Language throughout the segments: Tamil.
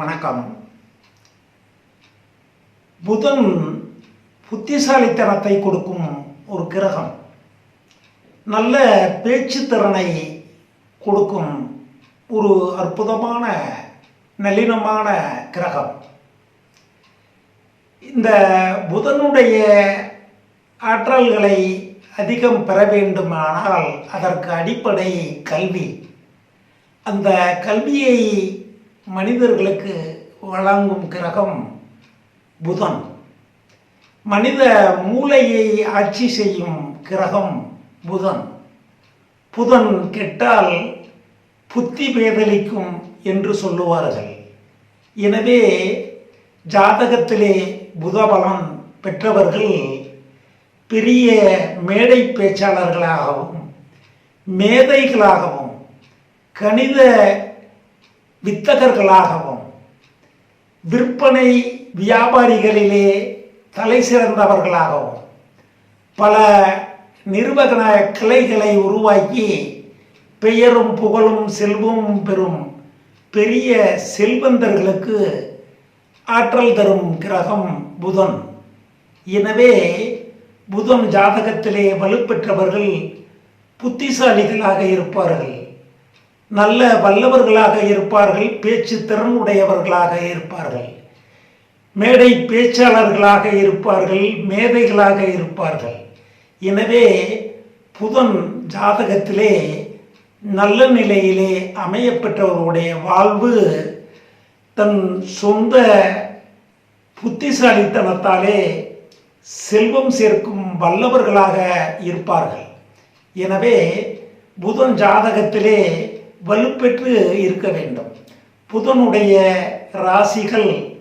வணக்கம். புதன் புத்திசாலித்தனத்தை கொடுக்கும் ஒரு கிரகம். நல்ல பேச்சு திறனை கொடுக்கும் ஒரு அற்புதமான நளினமான கிரகம். இந்த புதனுடைய ஆற்றல்களை அதிகம் பெற வேண்டுமானால் அதற்கு அடிப்படை கல்வி. அந்த கல்வியை மனிதர்களுக்கு வழங்கும் கிரகம் புதன். மனித மூளையை ஆட்சி செய்யும் கிரகம் புதன். புதன் கெட்டால் புத்தி பேதலிக்கும் என்று சொல்லுவார்கள். எனவே ஜாதகத்திலே புதபலம் பெற்றவர்கள் பெரிய மேடை பேச்சாளர்களாகவும் மேதைகளாகவும் கணித வித்தகர்களாகவும் விற்பனை வியாபாரிகளிலே தலை சிறந்தவர்களாகவும் பல நிர்வகன கிளைகளை உருவாக்கி பெயரும் புகழும் செல்வமும் பெறும் பெரிய செல்வந்தர்களுக்கு ஆற்றல் தரும் கிரகம் புதன். எனவே புதன் ஜாதகத்திலே வலுப்பெற்றவர்கள் புத்திசாலிகளாக இருப்பார்கள். நல்ல வல்லவர்களாக இருப்பார்கள் பேச்சு திறன் உடையவர்களாக இருப்பார்கள். மேடை பேச்சாளர்களாக இருப்பார்கள் மேதைகளாக இருப்பார்கள். எனவே புதன் ஜாதகத்திலே நல்ல நிலையிலே அமையப்பெற்றவர்களுடைய வாழ்வு தன் சொந்த புத்திசாலித்தனத்தாலே செல்வம் சேர்க்கும் வல்லவர்களாக இருப்பார்கள். எனவே புதன் ஜாதகத்திலே வலுப்பெற்று இருக்க வேண்டும். புதனுடைய ராசிகள்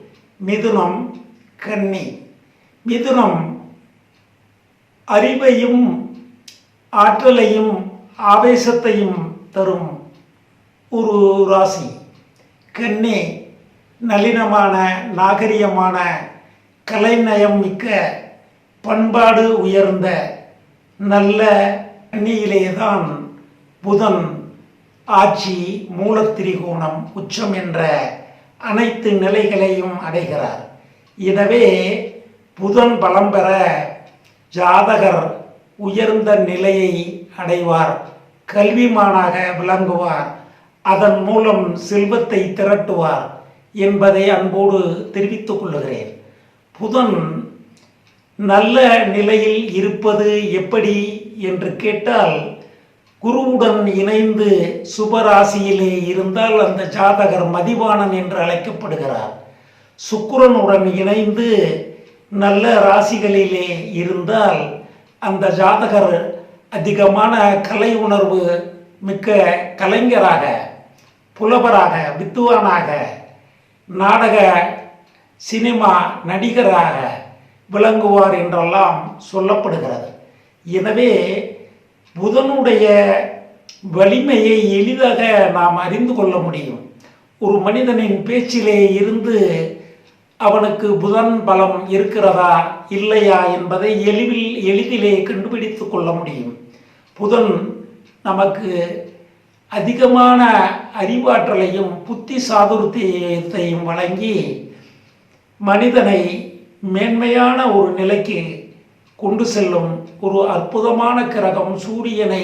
மிதுனம் கன்னி. மிதுனம் அறிவையும் ஆற்றலையும் ஆவேசத்தையும் தரும் ஒரு ராசி. கன்னி நளினமான நாகரிகமான கலைநயம் மிக்க பண்பாடு உயர்ந்த நல்ல கன்னியிலேதான் புதன் ஆட்சி மூலத்திரிகோணம் உச்சம் என்ற அனைத்து நிலைகளையும் அடைகிறார். எனவே புதன் பலம் பெற ஜாதகர் உயர்ந்த நிலையை அடைவார். கல்விமானாக விளங்குவார். அதன் மூலம் செல்வத்தை திரட்டுவார் என்பதை அன்போடு தெரிவித்துக் கொள்ளுகிறேன். புதன் நல்ல நிலையில் இருப்பது எப்படி என்று கேட்டால் குருவுடன் இணைந்து சுபராசியிலே இருந்தால் அந்த ஜாதகர் மதிவாணன் என்று அழைக்கப்படுகிறார். சுக்கிரனுடன் இணைந்து நல்ல ராசிகளிலே இருந்தால் அந்த ஜாதகர் அதிகமான கலை உணர்வு மிக்க கலைஞராக புலவராக வித்துவானாக நாடக சினிமா நடிகராக விளங்குவார் என்றெல்லாம் சொல்லப்படுகிறது. எனவே புதனுடைய வலிமையை எளிதாக நாம் அறிந்து கொள்ள முடியும். ஒரு மனிதனின் பேச்சிலே இருந்து அவனுக்கு புதன் பலம் இருக்கிறதா இல்லையா என்பதை எளிவில் எளிதிலே கண்டுபிடித்து கொள்ள முடியும். புதன் நமக்கு அதிகமான அறிவாற்றலையும் புத்தி சாதுர்த்தியத்தையும் வழங்கி மனிதனை மேன்மையான ஒரு நிலைக்கு கொண்டு செல்லும் ஒரு அற்புதமான கிரகம் சூரியனை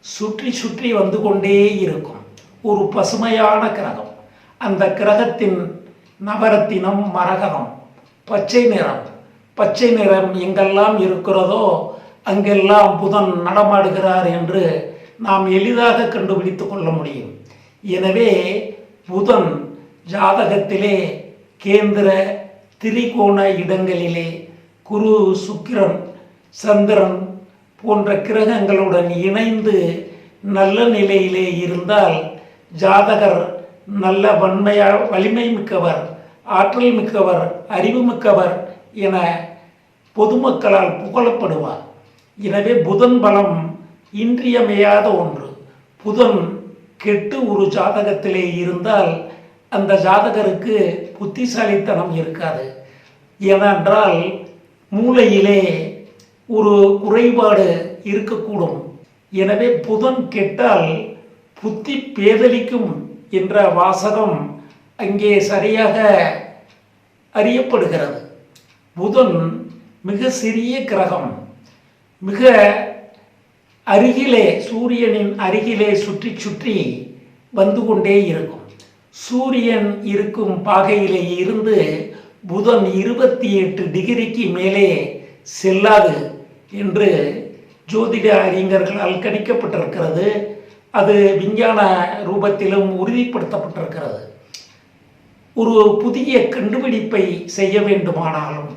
சுற்றி சுற்றி வந்து கொண்டே இருக்கும். ஒரு பசுமையான கிரகம். அந்த கிரகத்தின் நவரத்தினம் மரகதம். பச்சை நிறம். பச்சை நிறம் எங்கெல்லாம் இருக்கிறதோ அங்கெல்லாம் புதன் நடமாடுகிறார் என்று நாம் எளிதாக கண்டுபிடித்து கொள்ள முடியும். எனவே புதன் ஜாதகத்திலே கேந்திர திரிகோண இடங்களிலே குரு சுக்கிரன் சந்திரன் போன்ற கிரகங்களுடன் இணைந்து நல்ல நிலையிலே இருந்தால் ஜாதகர் நல்ல வன்மையா வலிமை மிக்கவர் ஆற்றல் மிக்கவர் அறிவு மிக்கவர் என பொதுமக்களால் புகழப்படுவார். எனவே புதன் பலம் இன்றியமையாத ஒன்று. புதன் கெட்டு ஒரு ஜாதகத்திலே இருந்தால் அந்த ஜாதகருக்கு புத்திசாலித்தனம் இருக்காது. ஏனென்றால் மூளையிலே ஒரு குறைபாடு இருக்கக்கூடும். எனவே புதன் கெட்டால் புத்தி பேதலிக்கும் என்ற வாசகம் அங்கே சரியாக அறியப்படுகிறது. புதன் மிக சிறிய கிரகம். மிக அருகிலே சூரியனின் அருகிலே சுற்றி சுற்றி வந்து கொண்டே இருக்கும். சூரியன் இருக்கும் பாகையிலே இருந்து புதன் இருபத்தி எட்டு டிகிரிக்கு மேலே செல்லாது. என்று ஜோதிட அறிஞர்களால் கணிக்கப்பட்டிருக்கிறது. அது விஞ்ஞான ரூபத்திலும் உறுதிப்படுத்தப்பட்டிருக்கிறது. ஒரு புதிய கண்டுபிடிப்பை செய்ய வேண்டுமானாலும்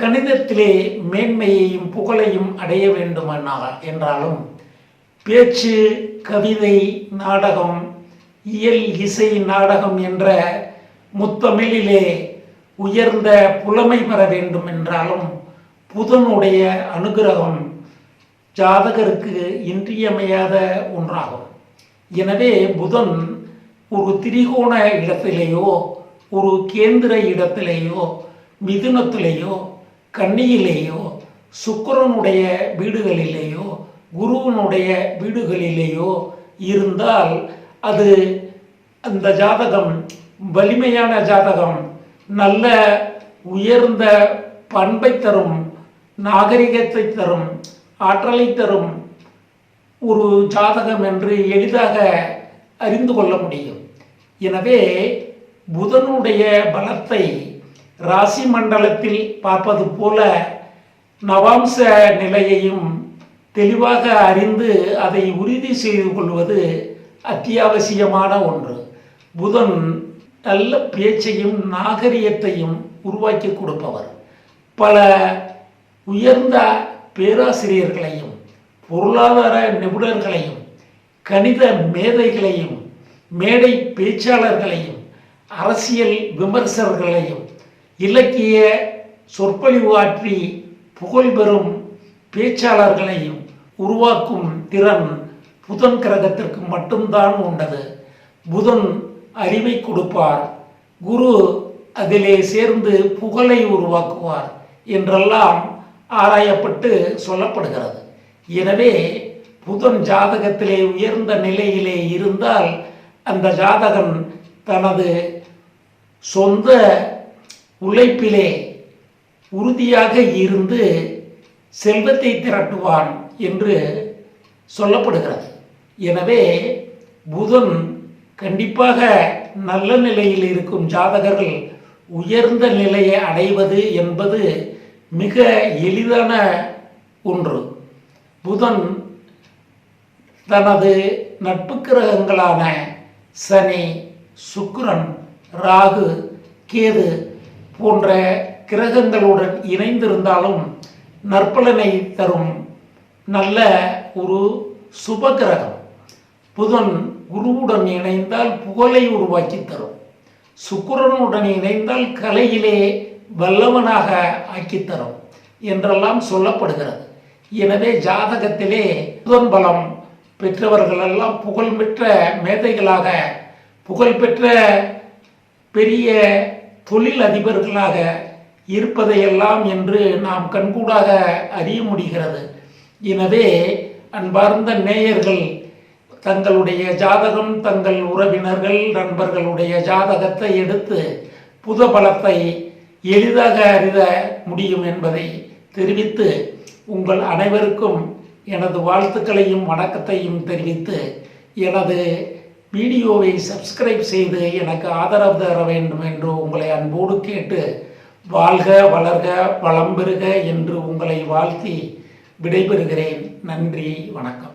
கணிதத்திலே மேன்மையையும் புகழையும் அடைய வேண்டுமானால் என்றாலும் பேச்சு கவிதை நாடகம் இயல் இசை நாடகம் என்ற முத்தமிழிலே உயர்ந்த புலமை பெற வேண்டும் என்றாலும் புதனுடைய அனுகிரகம் ஜாதகருக்கு இன்றியமையாத ஒன்றாகும். எனவே புதன் ஒரு திரிகோண இடத்திலேயோ ஒரு கேந்திர இடத்திலேயோ மிதுனத்திலேயோ கன்னியிலேயோ சுக்கரனுடைய வீடுகளிலேயோ குருவனுடைய வீடுகளிலேயோ இருந்தால் அது அந்த ஜாதகம் வலிமையான ஜாதகம் நல்ல உயர்ந்த பண்பை தரும் நாகரிகத்தை தரும் ஆற்றலை தரும் ஒரு ஜாதகம் என்று எளிதாக அறிந்து கொள்ள முடியும். எனவே புதனுடைய பலத்தை ராசி மண்டலத்தில் பார்ப்பது போல நவாம்ச நிலையையும் தெளிவாக அறிந்து அதை உறுதி செய்து கொள்வது அத்தியாவசியமான ஒன்று. புதன் நல்ல பேச்சையும் நாகரிகத்தையும் உருவாக்கி கொடுப்பவர். பல உயர்ந்த பேராசிரியர்களையும் பொருளாதார நிபுணர்களையும் கணித மேதைகளையும் மேடை பேச்சாளர்களையும் அரசியல் விமர்சகர்களையும் இலக்கிய சொற்பொழிவு புகழ்பெறும் பேச்சாளர்களையும் உருவாக்கும் திறன் புதன் கிரகத்திற்கு மட்டும்தான் உண்டது. புதன் அறிவை கொடுப்பார். குரு அதிலே சேர்ந்து புகழை உருவாக்குவார் என்றெல்லாம் ஆராயப்பட்டு சொல்லப்படுகிறது. எனவே புதன் ஜாதகத்திலே உயர்ந்த நிலையிலே இருந்தால் அந்த ஜாதகன் தனது சொந்த உழைப்பிலே உறுதியாக இருந்து செல்வத்தை திரட்டுவான் என்று சொல்லப்படுகிறது. எனவே புதன் கண்டிப்பாக நல்ல நிலையில் இருக்கும் ஜாதகர்கள் உயர்ந்த நிலையை அடைவது என்பது மிக எளிதான ஒன்று. புதன் தனது நட்பு கிரகங்களான சனி சுக்கிரன் ராகு கேது போன்ற கிரகங்களுடன் இணைந்திருந்தாலும் நற்பலனை தரும் நல்ல ஒரு சுப கிரகம். புதன் குருவுடன் இணைந்தால் புகழை உருவாக்கி தரும். சுக்கிரனுடன் இணைந்தால் கலையிலே வல்லவனாக ஆக்கித்தரும் என்றெல்லாம் சொல்லப்படுகிறது. எனவே ஜாதகத்திலே புதன் பலம் பெற்றவர்களெல்லாம் புகழ்பெற்ற மேதைகளாக புகழ்பெற்ற பெரிய தொழில் அதிபர்களாக இருப்பதையெல்லாம் என்று நாம் கண்கூடாக அறிய முடிகிறது. எனவே அன்பார்ந்த நேயர்கள் தங்களுடைய ஜாதகம் தங்கள் உறவினர்கள் நண்பர்களுடைய ஜாதகத்தை எடுத்து புத பலத்தை எளிதாக அறித முடியும் என்பதை தெரிவித்து உங்கள் அனைவருக்கும் எனது வாழ்த்துக்களையும் வணக்கத்தையும் தெரிவித்து எனது வீடியோவை சப்ஸ்கிரைப் செய்து எனக்கு ஆதரவு தர வேண்டும் என்று உங்களை அன்போடு கேட்டு வாழ்க வளர்க வளம் பெறுக என்று உங்களை வாழ்த்தி விடைபெறுகிறேன். நன்றி வணக்கம்.